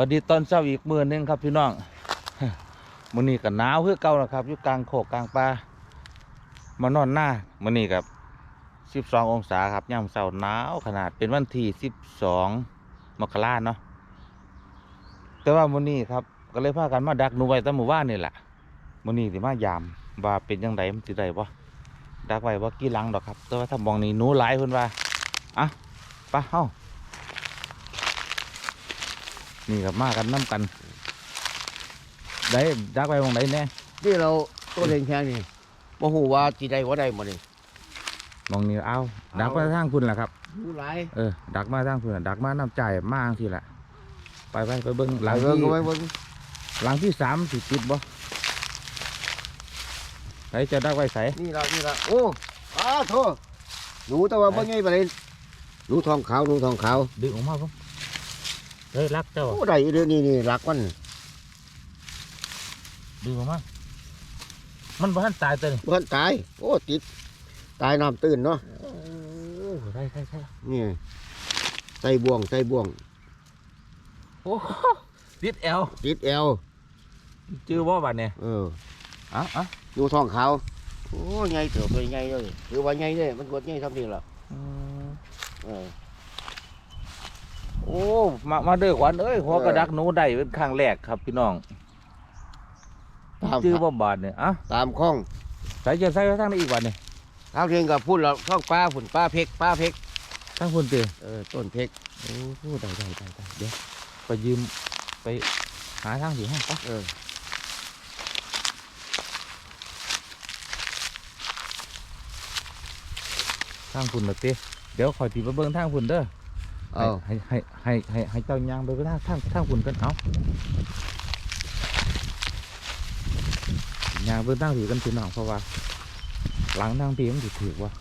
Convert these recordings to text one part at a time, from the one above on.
บัดดีตอนเช้าอีกมื้อนึงครับพี่น้องมื้อนี้ก็หนาวคือเก่าแล้วครับอยู่กลางโคกกลางป่ามานอนหน้ามื้อนี้กับ12 องศาครับยามเช้าหนาวขนาดเป็นวันที่ 12 มกราเนาะแต่ว่ามื้อนี้ครับ ก็เลยพากันมาดักหนูไว้ตั้งหมู่บ้านนี่แหละมื้อนี้สิมายามว่าเป็นจังไดมันสิได้บ่ดักไว้บ่ากี่ลังดอกครับ แต่ว่าถ้ามองนี่หนูหลายเพิ่นว่าอะไปเฮา นี่ครับมากันนํกัน ได้ดักไว้หมองใดแน่นี่เราตัวแข็งๆนี่บ่ฮู้ว่าสิได้บ่ได้บ่นี่หมองนี้เอาดักเอามาทางคุณล่ะครับรู้หลายเออดักมาทางคุณล่ะดักมาน้ำใจายมาจังที่ละไปไปไปเบิ้งหหลัลางยที่เบิ่งก็ไว้เบิ่งหลังที่สามสิติดบ่ไหนจะดักไว้ใส่นี่ล่ะนี่ล่ะโอ้อ้าโทหนูแต่ว่าบ่ใหญ่ปานใดหนูทองขาวหนูทองขาวดึงออกมาบ่ เฮ้ยรักเจ้าโอ้ได้อยู่เด้อนี่นี่รักมันดึงออกมามันบ่ทันตายตัวนี่บ่ทันตาย โอ้ติด ตายน้ำตื้นเนาะโอ้ใช่ใช่ใช่นี่ไส่บ่วงไส่บ่วง โอ้ติดแอลติดแอวจื้อบ่บัดเนี่ยเอออะอะหนูทองขาวโอ้ใหญ่เติบเลยใหญ่เลยหรือว่าใหญ่เลยมันกดใหญ่ทำนี่ล่ะอืมเออ โอ้ มามาเด้อขวัญเอ้ยหัวกระเออดักหนูได้เป็นครั้งแรกครับพี่น้องตามจื้อบ่บาดเนี่ยอะตามคล้องใส่จะใส่ไว้ทางนี้อีกวันนี่ทางเรียนกับพูดเราท้องปลาฝุ่นปลาเพกปลาเพกทางคุณเตอเออต้นเพกโอ้โหได้ได้ได้ได้เดี๋ยวไปยืมไปหาทางสีให้ปะเออทางคุณนะเต้เดี๋ยวคอยตีไปเบิ้งทางคุณเด้อ เอาให้ให้ให้ให้ให้เจ้ายางไปเบิ่งทางทางทางคุณกันเอายางเบิ้งทางถือกันพี่น้องเพราะว่า หลังทางเพี่มันถือถือว่า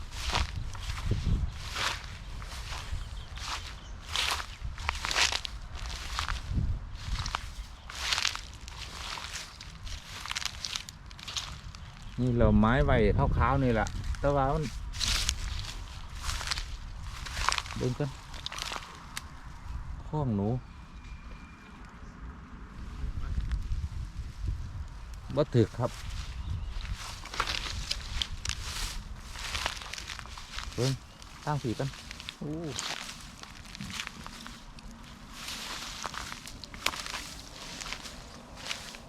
นี่เราไม้ไว้ขาวๆนี่แหละแต่ว่ามันเบิ่งกัน ข้องหนูบ่ถึกครับเบิ่งตั้งสีกันโอ้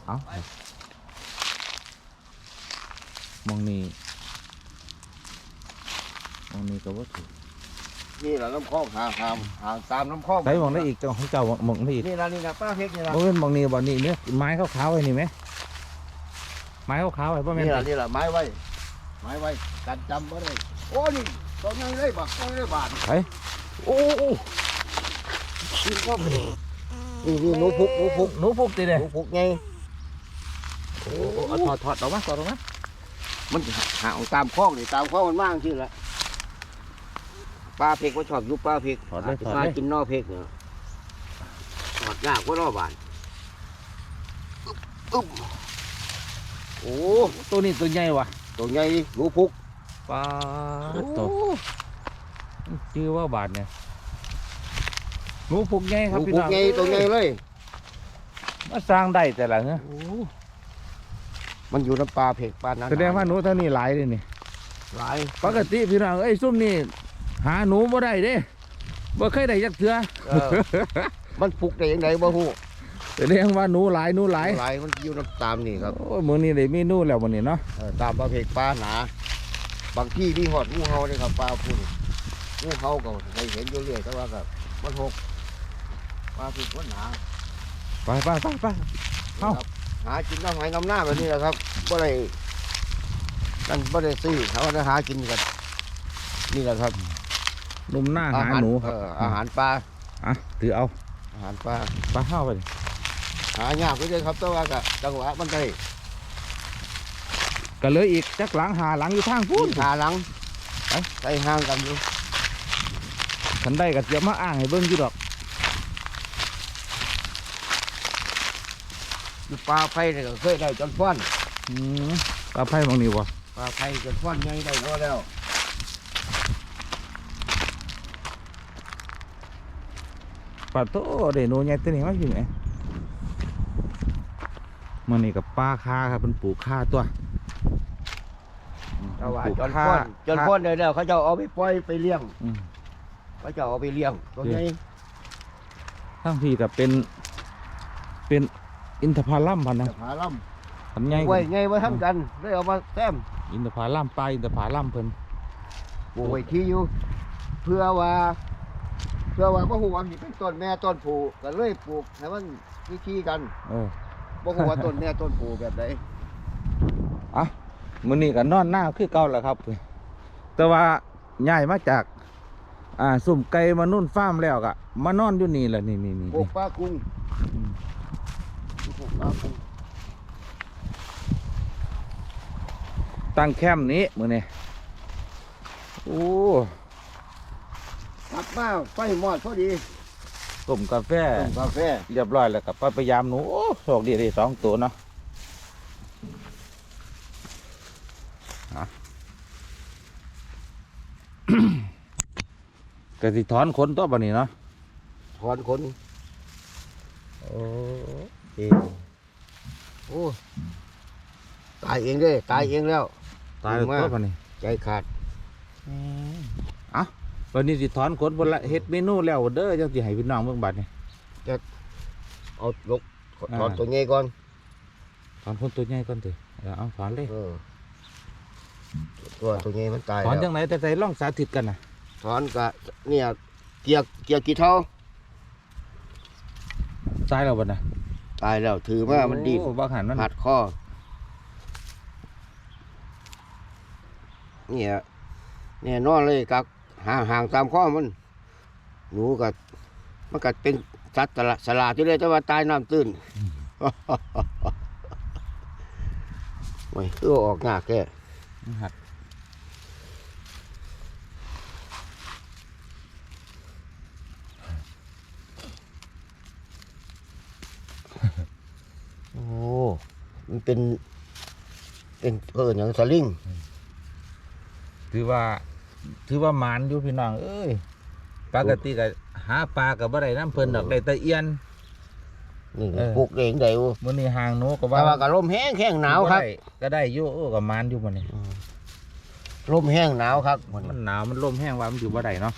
เอามองนี่มองนี่ก็บ่ถึก นี่แหละน้ำคลองหางหางหางตามน้ำคลองใส่มองได้อีกเจ้าให้เจ้ามองได้อีกนี่ละนี่ละปลาเพกนี่ละบ่เป็นมองนี่บ่นี่เนี่ยไม้ขาวๆไว้นี่ไหมไม้ขาวๆไว้บ่แม่นนี่ละตินี่ละไม้ไว้ไม้ไว้กันจำบ่ได้โอ้นี่ตัวใหญ่เลยบักตัวใหญ่เลยบาทไปโอ้โอ้นี่ก็ไม่ได้นี่นี่หนูพุกหนูพุกหนูพวกติหเนี่ยนูพุกไงโอ้โอ้เอาถอดถอดออกมาถอดออกมามันหางตามคลองนี่ตามคลองมันมากที่ละ ปลาเพกว่าชอบอยู่ปลาเพกถอดเลยถอดปลาเลยกินนอเพกเนี่ยถอดยากกว่านอบานอึ๊บอึ๊บโอ้ตัวนี้ตัวใหญ่ว่ะตัวใหญ่หนูพุกปลาตัวชื่อว่าบาทเนี่ยหนูพวกใหญ่หครับนูพี่พุน้กองใหญ่ตัวใหญ่เลย มาสร้างได้แต่ละเนี่ยมันอยู่ในปลาเพกปลานั้นแสดงว่าหนูเท่านี้หลายเลยนี่หลายปกติพี่น้องเอ้ยซุ่มนี่ หาหนูบ่ได้เด้บ่เคยได้จักเทื่อเออ มันพุกได้ยังไงบ่ฮู้แสดงว่าหนูหลายหนูหลายหลายมันอยู่ในตามนี่ครับโอ้ยมื้อนี้ได้เมนูแล้วมื้อนี้เนาะเออตามปลาเพกปลาหนา บางที่มีหอดงูเห่าเลยครับปลาพุ่นงูเห่าก็เคยเห็นอยู่เรื่อยแต่ว่าก็มันหกปลาเพกมันหนาไปไปไปไป เอ้า ครับหากินน้ำหายน้ำหน้าแบบนี้แหละครับบ่ได้นั่นบ่ได้ซื้อเขาได้หากินกันนี่แหละครับห นุ่มหน้าหาหนูครับเอออาหารปลาอะถือเอา อาหารปลาปลาเข้าไปดิหายากไปเลยครับแต่ว่าก็จังหวะมันได้ก็เหลยอีกจักหลังหาหลังอยู่ทางพูนขาหลังไปใส่ห่างกันอยู่คันได้ก็เตรียมมาอ่างให้เบิ่งอยู่ดอกอยู่ปลาไผ่เนี่ยก็เคยได้จนฟ้อนอืมปลาไผ่บางนี่วะปลาไผ่จนฟ้อนใหญ่ได้ก็แล้ว ปลาโตเดหนูใหญ่ตัวนี้มาอยู่ไหนมันนี่กับป้าค่าครับเป็นปลูกค่าตัวแต่ว่าปลูกจนค่าพ้นจนพ้นเลยแล้วเขาจะเอาไปปล่อยไปเลี้ยงอืมเขาจะเอาไปเลี้ยงตัวนี้ทั้งที่กับเป็น เป็นอินทผลัมพันนะจะพาล่ทำไงำไว้ไงไว้ทำกันเลยเอามาแซมอินทผลัมปลาอินทผลัมเพิ่นปลูกไว้ที่อยู่ เพื่อว่าเพื่อว่าพ่อหูว่าสิเป็นต้นแม่ต้นผูก็เลยปลูกให้มันวิธีกันเออพ่อหูว่าต้นแม่ต้นผูแบบไหนอะมื้อนี้ก็นอนหน้าคือเก่าแหละครับ แต่ว่าย้ายมาจาก อ่าสุ่มไก่มานุ่นฟาร์มแล้วก็มานอนอยู่นี่แหละนี่นี่นี่ปลูกปลากุ้งอืมปลูกปลากุ้งตั้งแคมป์นี้มื้อนี้โอ้ กลับมาไฟมอดพอดีต้มกาแฟต้มกาแฟเรียบร้อยแล้วกับพยายามหนูโอ้โชคดีเลยสองตัวเนาะอะกสิถอนขนตัวปะนี้เนาะถอนขนโอ้เองโอ้ตายเองเด้ตายเองแล้ว ตายแล้วตัวปะนี้ ใจขาดอะ วันนี้สิถอนขนบนละเฮ็ดเมนูแล้วเด้อจังสิให้พี่น้องเบิ่งบัดนี่เอาลกถอนอ่าตัวนี้ก่อนถอนขนตัวใหญ่ก่อนเถอะเอาถอนเลยเออตัวตัวนี้มันตายถอนแล้วจังไหนแต่ใจลองสาธิตกันนะถอนกะเนี่ยเกียกเกียกกี่เท่าตายแล้วบัดน่ะตายแล้วถือว่ามันดีดโอ้บ่หันมันหัดคอเนี่ยเนี่ยนอนเลยกัก ห่างห่างตามข้อมัน หนูกัมันกัเป็นสัตว์สละสลาดที่เลยแต่ว่าตายน้ำตื้นโอ้ยคือออกงากแค่มันหัดโอ้ มันเป็น เป็นเพื่อนอย่างสลิง ถือว่า ถือว่าหมานอยู่พี่น้องเอ้ยปกติก็หาปลากับบ่ได้น้ำเพิ่นดอกได้แต่เอียน นี่เออ ปลูกเองได้อยู่มื้อนี้ห่างหนูก็แต่ว่าว่าก็ลมแห้งแข้งหนาวครับได้ก็ได้อยู่โอ้ก็หมานอยู่มื้อนี้ลมแห้งหนาวครับมื้อมันี้นหนาวมันลมแห้งว่ามันอยู่บ่ได้เนาะ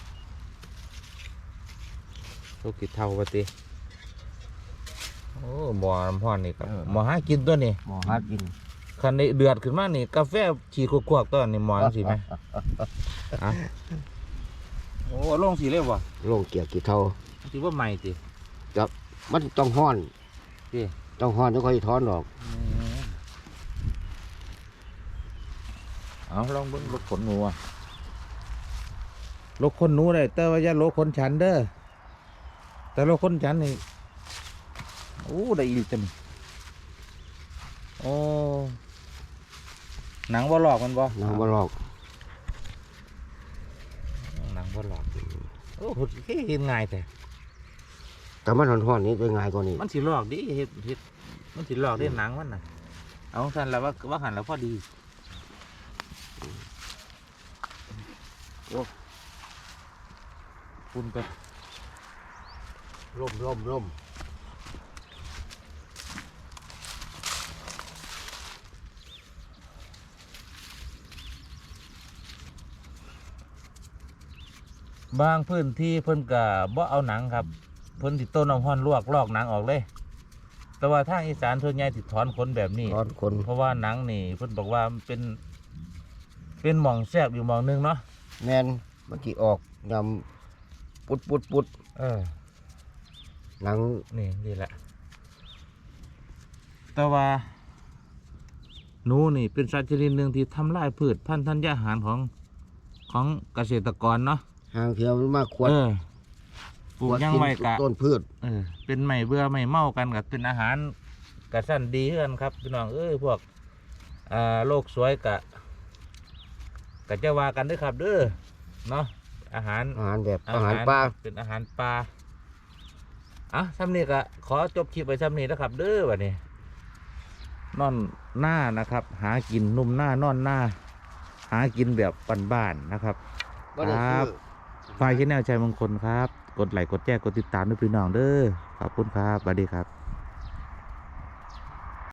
โลกิเท่าปติโอ้หมอน้ำร้อนนี่ก็หมอหากินตัวนี้หมอหากิน คันนี้เดือดขึ้นมานี่ กาแฟฉีกควกๆตัวนี้หมอจังสิไหมอะโอ้ลงสีเลยบ่ลงเกียกกี่เท่าสิว่าใหม่ติมันต้องห้อนพี่ต้องห้อนต้องค่อยถอนออกเอาลองเบิ่งลกขนหนูอะลกขนหนูได้แต่ว่าอย่าลกขนฉันเด้อแต่ลกขนฉันนี่โอ้ได้อีกเต็มโอ้ หนังบ่หลอกมันบ่นางบลอกหนังบ่หลอกโอ้โหเห็นง่ายแต่แต่มันห้อนๆนี่จะง่ายกว่านี้มันสิหลอกดิเฮ็ดเฮ็ดมันสิหลอกได้หนังมันน่ะเอาสั่นแล้วว่าว่าหันแล้วพอดีโอ้ปุ่นไปร่มร่มร่ม บางพื้นที่เพิ่นก็บ่เอาหนังครับ เพิ่นสิต้นเอาห้อนลวกลอกหนังออกเลย แต่ว่าทางอีสานส่วนใหญ่สิถอนขนแบบนี้ ถอนคนเพราะว่าหนังนี่เพิ่นบอกว่ามันเป็น เป็นหม่องแซบอยู่หม่องหนึงเนาะแมนมันที่ออกยำปุดปุดปุดเออ หนังนี่นี่แหละ แต่ว่าหนูนี่เป็นสัตว์ชนิดหนึ่งที่ทำลายพืชพันธุ์ธัญญาหารของของเกษตรกรเนาะ หางเทียวมันมาขวดเออปลูกหยังไว้กะต้นพืชเออเป็นไม่เบื่อไม่เมากันกับเป็นอาหารกะสั้นดีเฮือนครับพี่น้องเอ้ยพวกอ่าโลกสวยกะกะจะว่ากันเด้วยครับเด้อเนาะอาหาร อาหารแบบอาหารปลาเป็นอาหารปลาอะซ้ำนี้ก็ขอจบคลิปไปซ้ำนี้นะครับเด้อวันนี้ นอนหน้านะครับ หากินนุ่มหน้านอนหน้า หากินแบบบ้านๆนะครับ บ่ได้ครับ ซื้อฝ่ายชแนลใจมงคลครับ กดไลค์กดแชร์กดติดตามด้วยพี่น้องเด้อขอบคุณครับสวัสดีครับ